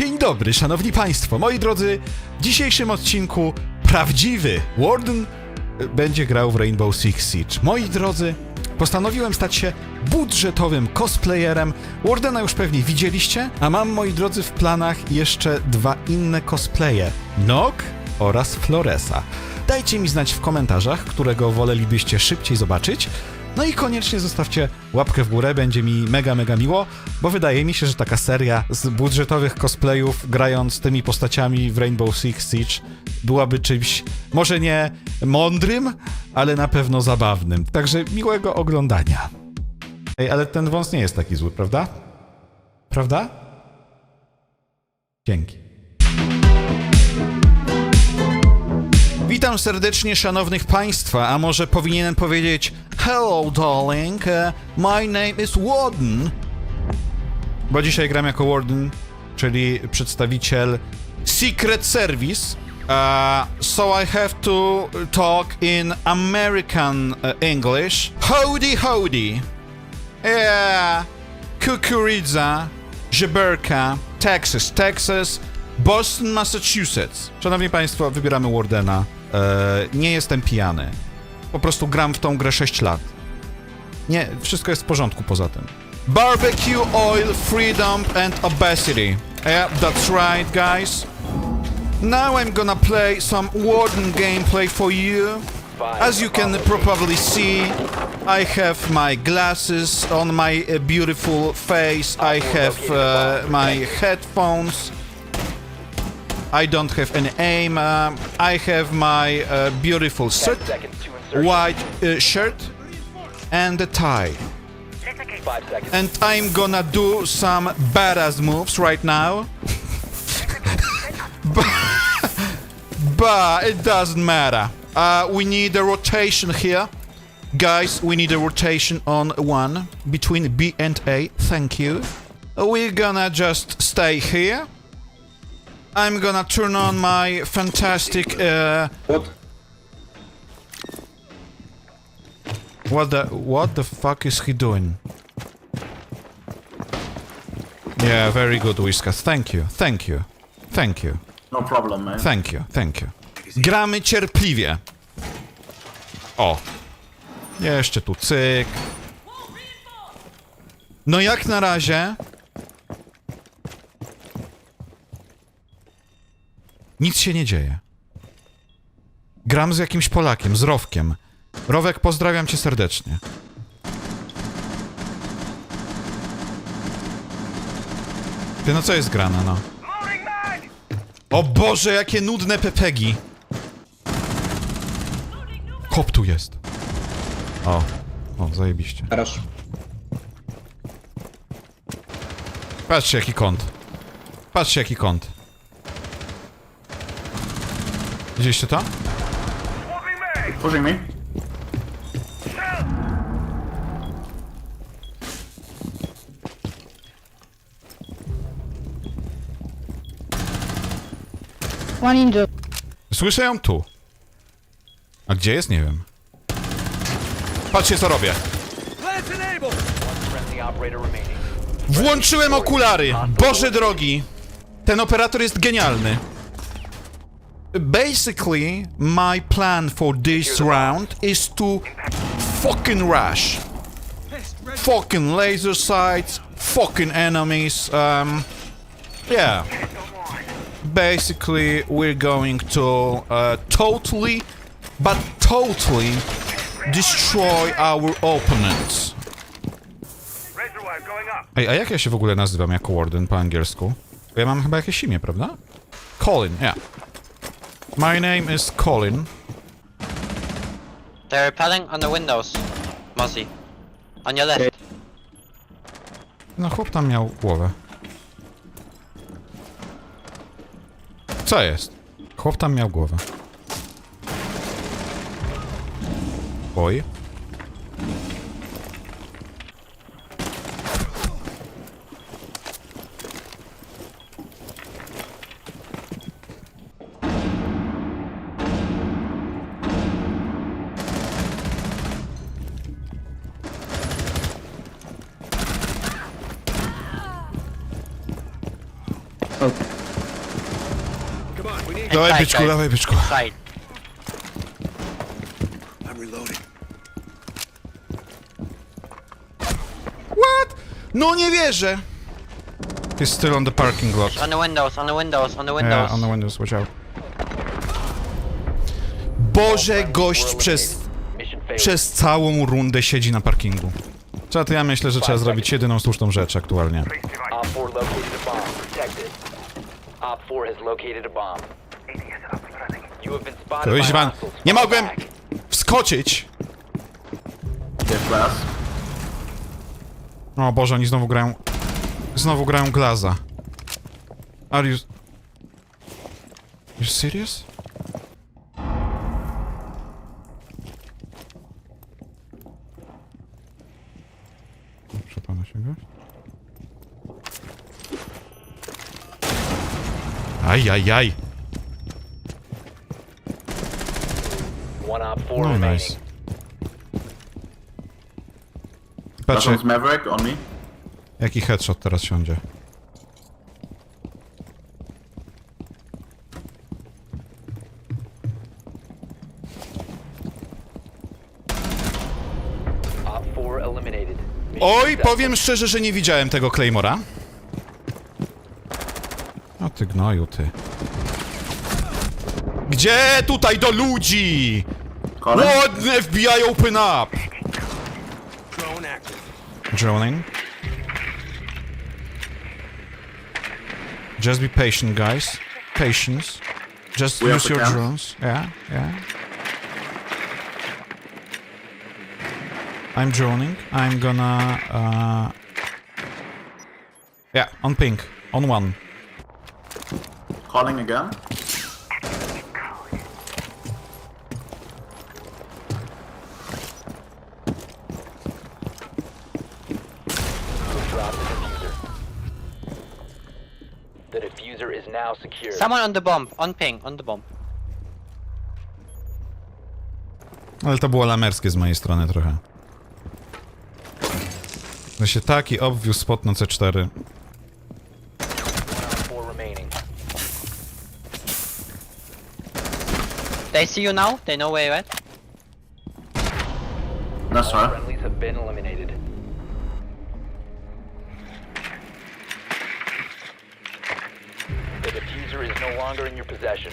Dzień dobry, szanowni państwo, moi drodzy. W dzisiejszym odcinku prawdziwy Warden e, będzie grał w Rainbow Six Siege. Moi drodzy, postanowiłem stać się budżetowym cosplayerem. Wardena już pewnie widzieliście, a mam, moi drodzy, w planach jeszcze dwa inne cosplaye. Nok oraz Floresa. Dajcie mi znać w komentarzach, którego wolelibyście szybciej zobaczyć. No i koniecznie zostawcie łapkę w górę, będzie mi mega, mega miło, bo wydaje mi się, że taka seria z budżetowych cosplayów grając tymi postaciami w Rainbow Six Siege byłaby czymś może nie mądrym, ale na pewno zabawnym. Także miłego oglądania. Ej, ale ten wąs nie jest taki zły, prawda? Prawda? Dzięki. Witam serdecznie szanownych państwa, a może powinienem powiedzieć Hello darling, uh, my name is Warden. Bo dzisiaj gram jako Warden, czyli przedstawiciel Secret Service. Uh, so I have to talk in American uh, English. Howdy, howdy. Yeah, Kukuridza, Żeberka, Texas, Texas, Boston, Massachusetts. Szanowni Państwo, wybieramy Wardena. E, nie jestem pijany. Po prostu gram w tą grę 6 lat. Nie, wszystko jest w porządku poza tym. Barbecue, oil, freedom and obesity. Yeah, that's right, guys. Now I'm gonna play some Warden gameplay for you. As you can probably see, I have my glasses on my uh, beautiful face. I have uh, my headphones. I don't have any aim. Um, I have my uh, beautiful suit, seconds to insert. white uh, shirt, and a tie. And I'm gonna do some badass moves right now. but, but it doesn't matter. Uh, we need a rotation here. Guys, we need a rotation on one between B and A. Thank you. We're gonna just stay here. I'm gonna turn on my fantastic. Uh, What? what the what the fuck is he doing? Yeah, very good, Whiskas. Thank you, thank you, thank you, No problem, man. thank you, thank you. Gramy cierpliwie. O. Jeszcze tu cyk. No jak na razie... Nic się nie dzieje. Gram z jakimś Polakiem, z Rowkiem. Rowek, pozdrawiam cię serdecznie. Ty, no co jest grane, no? O Boże, jakie nudne pepegi! Kop tu jest. O, o, zajebiście. Teraz. Patrzcie, jaki kąt. Patrzcie, jaki kąt. Widzieliście to? Pushing me. One injured. Słyszę ją tu. A gdzie jest? Nie wiem. Patrzcie, co robię. Friendly operator remaining. Włączyłem okulary! Boże drogi! Ten operator jest genialny. Basically, my plan for this round is to fucking rush. Fucking laser sights, fucking enemies, um... Yeah. Basically, we're going to uh, totally, but totally destroy our opponents. Ej, a jak ja się w ogóle nazywam jako Warden po angielsku? Ja mam chyba jakieś imię, prawda? Colin, yeah. My name is Colin. They're repelling on the windows. Mozzie. On your left. No chłop tam miał głowę. Co jest? Chłop tam miał głowę. Oj. Dawaj, Inside, byczku, guys. dawaj, byczku. Side. What? No nie wierzę! He's still on the parking lot. On the windows, on the windows, on the windows. Yeah, on the windows, watch out. Boże, gość przez, Mission failed. przez całą rundę siedzi na parkingu. Czat, ja myślę, że trzeba zrobić jedyną słuszną rzecz aktualnie. Op 4 located a bomb. Protect it. Op 4 has located a bomb. Kuźwan, nie mogłem wskoczyć! Glass. O Boże, oni znowu grają... Znowu grają Glaza. Are you... You serious? Przepada się gość? Aj, aj, aj. 4 No remaining. nice. Patrzę, Maverick on me. jaki headshot teraz siądzie. Op 4 eliminated. Mission Oj, successful. powiem szczerze, że nie widziałem tego Claymora. O ty gnoju, ty. Gdzie tutaj do ludzi? Colin. Ładne FBI open up! drone Droning. Just be patient, guys. Patience. Just We use your the drones. Yeah, yeah. I'm droning. I'm gonna. Uh... Yeah, on pink. On one. Calling again. Now secure. Someone on the bomb, on ping, on the bomb. Ale to było lamerskie z mojej strony trochę. No się taki obwiózł spot na C4. Op 4 remaining. They see you now? They know where you're at? That's right. Friendlies have been eliminated. The diffuser is no longer in your possession.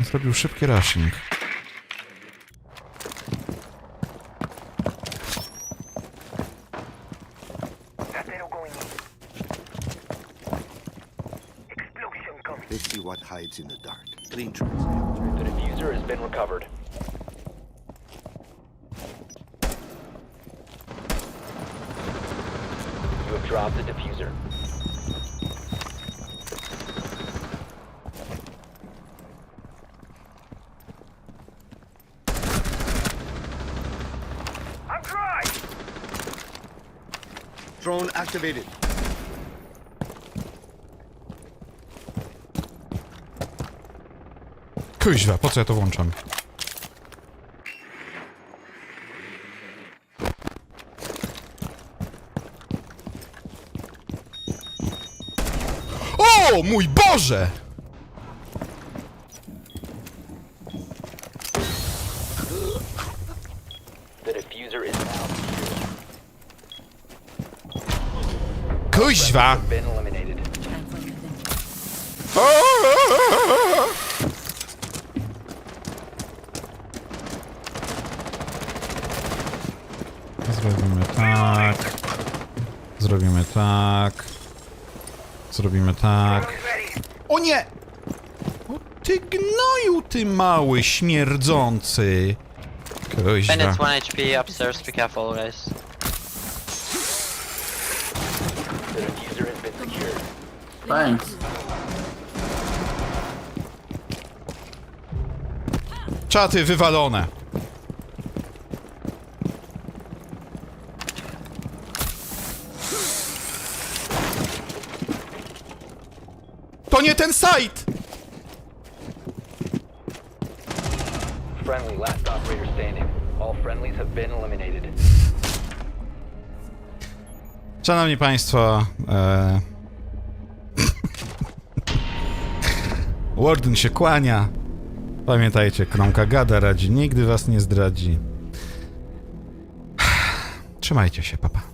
Zrobił szybki rushing. Let's see what hides in the dark. Green trees. The diffuser has been recovered. You have dropped the diffuser. Drone activated. Kuźwa, po co ja to włączam? O, mój Boże! Kuźwa! Zrobimy tak. Zrobimy tak. Zrobimy tak. O nie! O ty gnoju, ty mały, śmierdzący! Kuźwa. 1 HP upstairs, be careful guys. Thanks. Czaty wywalone. To nie ten site! Friendly, last operator standing. All friendlies have been eliminated. Szanowni Państwo, e... Warden się kłania. Pamiętajcie, kromka gada radzi, nigdy was nie zdradzi. Trzymajcie się, papa.